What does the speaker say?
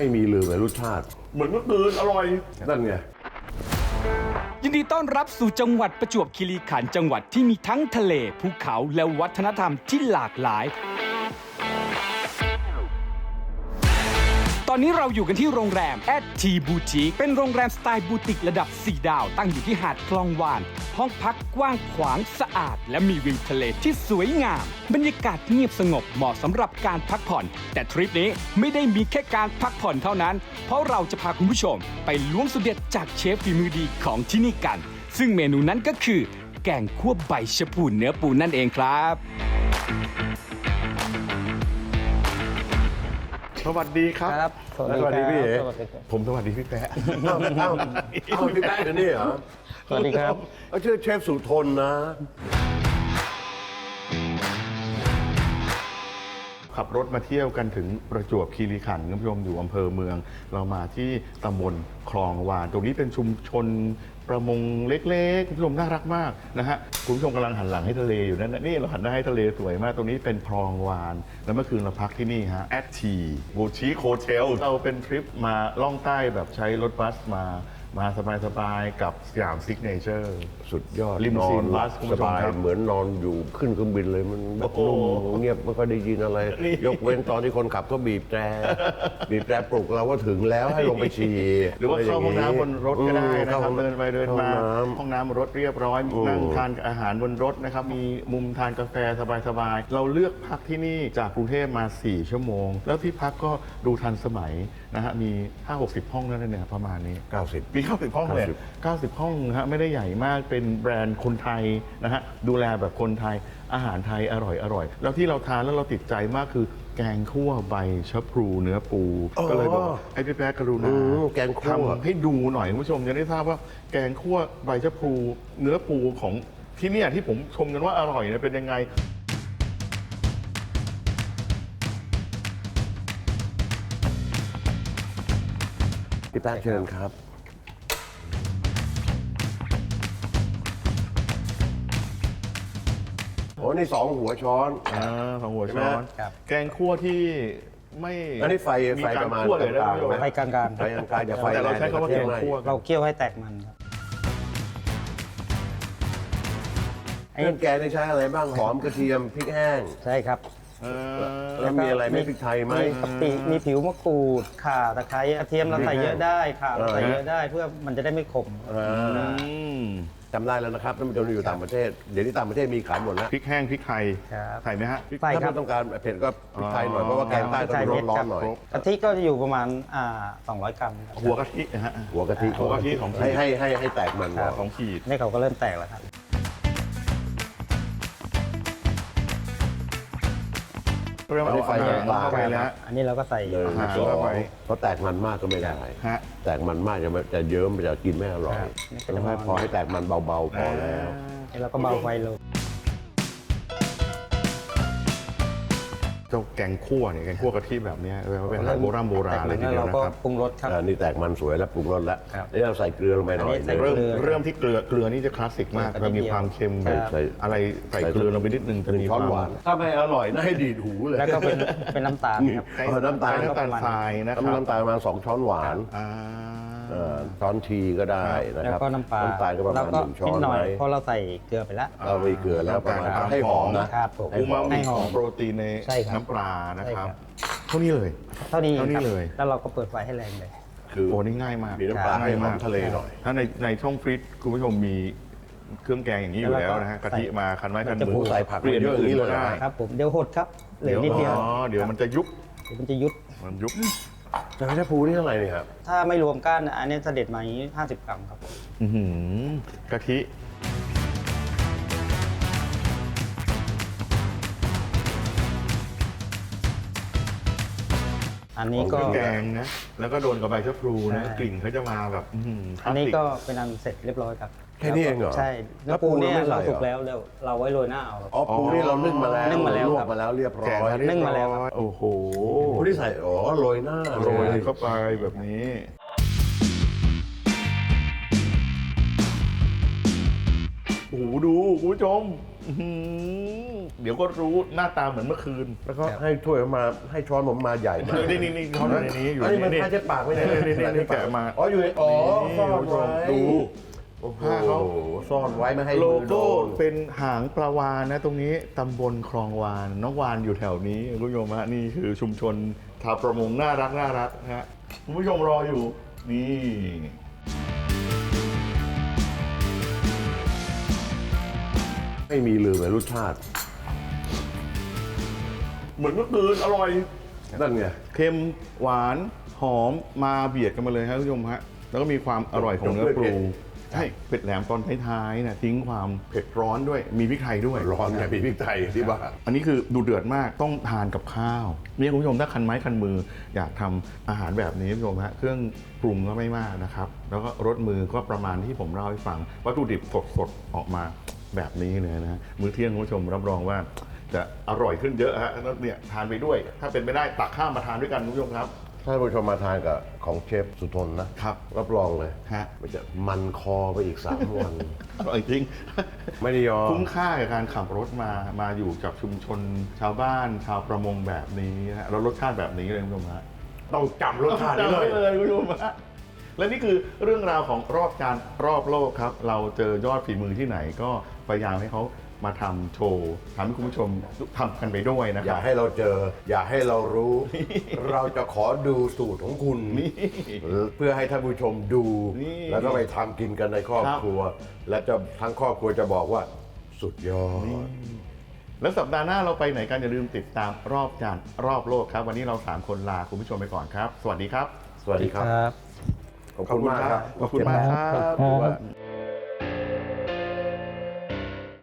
ไม่มีลืมเลยรสชาติ เหมือนเมื่อคืนอร่อย นั่นไง ยินดีต้อนรับสู่จังหวัดประจวบคีรีขันธ์จังหวัดที่มีทั้งทะเลภูเขาและวัฒนธรรมที่หลากหลาย อนนี้เราอยู่กันที่โรงแรมแอดทีบูติกเป็นโรงแรมสไตล์บูติกระดับ 4 ดาว ตั้งอยู่ที่หาดคลองวาน ห้องพักกว้างขวางสะอาด และมีวิวทะเลที่สวยงาม บรรยากาศเงียบสงบเหมาะสำหรับการพักผ่อน แต่ทริปนี้ไม่ได้มีแค่การพักผ่อนเท่านั้น เพราะเราจะพาคุณผู้ชม ไปล้วงสุดเด็ดจากเชฟฝีมือดีของที่นี่กัน ซึ่งเมนูนั้นก็คือ แกงคั่วใบชะพูเนื้อปูนั่นเองครับ สวัสดีครับ ครับสวัสดีพี่เอ๋สวัสดีครับ ผมสวัสดีพี่แปะอ้าวอ้าวอ้าวพี่แป๊ะเดี๋ยวนี่เหรอสวัสดีครับ เอาชื่อเชฟสุทนนะ ขับรถมาเที่ยวกันถึงประจวบคีรีขันธ์คุณผู้ชมอยู่อำเภอเมือง เรามาที่ตำบลคลองวาน ตรงนี้เป็นชุมชนประมงเล็กๆคุณผู้ชมน่ารักมากนะฮะคุณผู้ชมกำลังหันหลังให้ทะเลอยู่นั่นนะนี่เราหันหน้าให้ทะเลสวยมาก ตรงนี้เป็นคลองวาน แล้วเมื่อคืนเราพักที่นี่ฮะแอดทีบูชิโคเทลเราเป็นทริปมาล่องใต้แบบใช้รถบัสมา มาสบายๆกับสยามซิกเนเจอร์ สุดยอดลิมูนอซีนนบัสคุณผู้สชมบายครับเหมือนนอนอยู่ขึ้นเครื่องบินเลยมันแบบโอ้นุ่มโหเงียบไม่ค่อยได้ยินอะไร นี่ ยกเว้นตอนที่คนขับก็บีบแตร บีบแตรปลุกเราว่าถึงแล้วให้ลงไปฉี่หรือว่าเข้าห้องน้ำบนรถก็ได้นะคเข้ารับห้องเดินไปเดินมาเข้ห้องห้องน้ำบนรถเรียบร้อยอืมนั่งทานอาหารบนรถนะครับ มีมุมทานกาแฟสบายๆ เราเลือกพักที่นี่จากกรุงเทพมา 4 ชั่วโมง แล้วที่พักก็ดูทันสมัยนะฮะมี 5-60 ห้องนั่นเนี่ยประมาณนี้ 90 มี90 ห้องเลย 90 ห้องนะฮะไม่ได้ใหญ่มากเป็นแบรนด์คนไทยนะฮะดูแลแบบคนไทยอาหารไทยอร่อยอร่อย แล้วที่เราทานแล้วเราติดใจมากคือแกงคั่วใบชะพลูเนื้อปูอ๋อก็เลยบอกให้พี่แป๊ะกรุณาอืมแกงคั่ว ทำให้ดูหน่อยคุณผู้ชมจะได้ทราบว่าแกงคั่วใบชะพลูเนื้อปูของที่เนี่ยที่ผมชมกันว่าอร่อยเนี่ยเป็นยังไง พี่แป๊ะเชิญครับ อ้นี่สองหัวช้อน อ่าสองหัวใช่ไหมช้อนครับ แกงคั่วที่ไม่อันนี้ไฟมีไฟกประมาณคั่วเลยกนะลางคุณผู้ชมๆไหม ไฟกลางไฟกลางๆอย่าไฟแต่เราใช้คำว่าแกงคั่วๆเราเคี่ยวให้แตกมันครับไอ้เครื่องแกงนี่ใช้อะไรบ้างหอมกระเทียมพริกแห้ง ใช่ครับ เออ แล้วมีอะไรไหมพริกไทยไหมมีกะปิมีผิวมะกรูดข่าตะไคร้กระเทียมเราใส่เยอะได้ข่าเราใส่เยอะได้เพื่อมันจะได้ไม่ขม อ่าอืมจำได้แล้วนะครับท่านผู้ชมที่อยู่ต่างประเทศ เดี๋ยวนี้ต่างประเทศมีขายหมดแล้วพริกแห้งพริกไทยครับ ใส่ไหมฮะพริก ใส่ถ้าครัไม่บต้องการเผ็ดก็พริกไทยหน่อย เพราะว่าแกงใต้ต้องใส่ร้เม็อดนร้อครันบหน่อย กะทิก็จะอยู่ประมาณอ่า200 กรัมครับหัวกะทินะฮะ หัวกะทิหัวกะทิของ ให้ให้ให้ให้แตกมันหัวก่อนของขีด นี่เขาก็เริ่มแตกแล้วครับ เริ่มเอาอาหารเข้าไปแล้ว อันนี้เราก็ใส่หนึ่งอาหารสอเข้างไปเพราะแตกมันมากก็ไม่ได้ฮะ แตกมันมากจะไม่จะเยิ้มจะกินไม่อร่อยครับต้องให้พอให้แตกมันเบาๆพอแล้วนี่เราก็เบาไฟลง เจ้าแกงคั่วเนี่ยแกงคั่วกะทิแบบเนี้ยเออเป็นอาหารโบราณโบราณเลยทีเดียวเรานะก็ครับปรุงรสครับ อ่านี่แตกมันสวยแล้วปรุงรสแล้วครับ นี่เราใส่เกลือลงไปหน่อยอันนี้ใส่หเกลืนึ่งอเริ่มเริ่มที่เกลือเกลือนี่จะคลาสสิกมากใส่มันมีนิดเดียวความเค็มใช่ใส่อะไรใส่เกลือลงไปนิดนึงจะหนึ่งมีคช้อวานมหวาน ถ้าไม่อร่อยน่าให้ดีดหูเลยแล้วก็เป็นเป็นน้ำตาลครับ ใช้เออน้ำตาลใช้น้ำตาลทรายนะครัน้ำน้ำตาลประมาณสองช้อนหวาน อ่าเอ่อช้อนทีก็ได้นะแล้วครับก็น้ำปลาน้ำตาลก็ประมาณแล้วหนึ่งช้อนินดหน่อยไว้เพราะเราใส่เกลือไปแล้ว เราไปเกลือแล้วประมาณน้ำตาล ให้หอมนะครับผมให้อูหอมามมิให้หอมของโปรตีนในใช่ครับน้ำปลานะใช่คครัรับบเท่านี้เลย เท่านี้เท่านี้ครับเลย แล้วเราก็เปิดไฟให้แรงเลย คือโอ้นี่ง่ายมากมีน้ำปลาให้หอมทะเลหน่อย ถ้าในในช่องฟรีซคุณผู้ชมมีเครื่องแกงอย่างนี้อยู่แล้แล้ววก็นะฮะกะทิใส่มาคันไม้คันจะมืปรุองใส่ผักเปลี่ยนเยอะอย่างนี้เลย ได้ครับผมเดี๋ยวหดครับเหลือนิดเดียวอ๋อเดี๋ยวมันจะยุบเดี๋ยวมันจะยุดมันยุบ แต่ไม่ใช่ภูนี่เท่าไหร่นี่ครับถ้าไม่รวมก้านอันนี้เสด็จมาอย่างนี้ 50 กรัมครับผมอื้อหือกะทิ อันนี้เคก็รื่องแกงนะ แล้วก็โดนกับใบชะพลูนะ ใช่ กลิ่นเขาจะมาแบบอื้อหือคลาอัสนนี้สิกก็เป็นอันเสร็จเรียบร้อยครับแค่นี้เองเหรอใช่แล้เนื้วอปูเนี่ยปูเราไม่ใส่เราเหรอ สุกแล้วเดี๋ยวเราไว้โรยหน้าเอาครับอ๋อปูนี่เรานึ่งมาแล้วนึ่งมาแล้วลวครักบมาแล้วเรียบร้แกะอยมาเรียบนึ่งมาแล้ว ร้อยโอ้โหปูที่ใส่อ๋อโรยหน้าโรยเลยเข้าไปแบบนี้ โอ้โหดูคุณผู้ชมอื้อหือเดี๋ยวก็รู้หน้าตาเหมือนเมื่อคืนแล้วก็ให้ถ้วยมาให้ช้อนผมมาใหญ่มากนี่นี่นี่เขาอยู่ในนี้อยู่อันนี้มันนี่ผ้าเช็ดปากไม่ใช่นี่นี่นี่แกะมา อ๋ออยู่ในอ๋อซ่อนคุณผู้ชไว้มดู โอ้โหผ้าเขา ซ่อนไว้ไม่ให้โลมือโดโก้น เป็นหางปลาวานนะตรงนี้ตำบลคลองวาน น้องวานอยู่แถวนี้คุณผู้ชมฮะนี่คือชุมชนชาวประมงน่ารักน่ารักนะฮะคุณผู้ชมรออยู่นี่ ไม่มีลืมเลยรสชาติ เหมือนเมื่อคืนอร่อยนั่นไงเค็มหวานหอมมาเบียดกันมาเลยครับคุณผู้ชมฮะแล้วก็มีความอร่อยของเนื้อปรุงใช่เผ็ดแหลมตอนท้ายๆนะทิ้งความเผ็ดร้อนด้วยมีพริกไทยด้วยร้อนไงพี่พริกไทยที่บ้านอันนี้คือดูเดือดมากต้องทานกับข้าวเนี่ยคุณผู้ชมถ้าคันไม้คันมือ อยากทำอาหารแบบนี้คุณผู้ชมฮะเครื่องปรุงก็ไม่มากนะครับ แล้วก็รสมือก็ประมาณที่ผมเล่าให้ฟังวัตถุดิบสดๆออกมา แบบนี้เลยนะฮะมื้อเที่ยงคุณผู้ชมรับรองว่าจะอร่อยขึ้นเยอะฮะแล้วเนี่ยทานไปด้วย ถ้าเป็นไม่ได้ตักข้าวมาทานด้วยกันคุณผู้ชมครับถ้าผู้ชมมาทานกับของเชฟสุทนนะครับ รับรองเลยฮะ มันจะมันคอไปอีก 3 วัน อร่อยจริง ไม่ได้ยอม คุ้มค่ากับการขับรถมา มาอยู่กับชุมชนชาวบ้าน ชาวประมงแบบนี้นะฮะแล้วรสชาติแบบนี้เลยคุณผู้ชมฮะต้องจำรสชาตินี้จำเลไว้ยเลยคุณผู้ชมฮะ และนี่คือเรื่องราวของรอบการรอบโลกครับ เราเจอยอดฝีมือที่ไหนก็พยายามให้เขามาทำโชว์ทำให้คุณผู้ชมทำกันไปด้วยนะอครัย่าบ ให้เราเจอ อย่าให้เรารู้ เราจะขอดูสูตรของคุณนี่เพื่อให้ท่านผู้ชมดู นี่แล้วก็ไปทำกินกันในครอบครับ ครัว และจะทั้งครอบครัวจะบอกว่าสุดยอด แล้วสัปดาห์หน้าเราไปไหนกันอย่าลืมติดตามรอบจานรอบโลกครับ วันนี้เราสามคนลาคุณผู้ชมไปก่อนครับ สวัสดีครับ สวัสดีครับ ครับ ขอบคุณมากครับขอบคุณมากครับครับ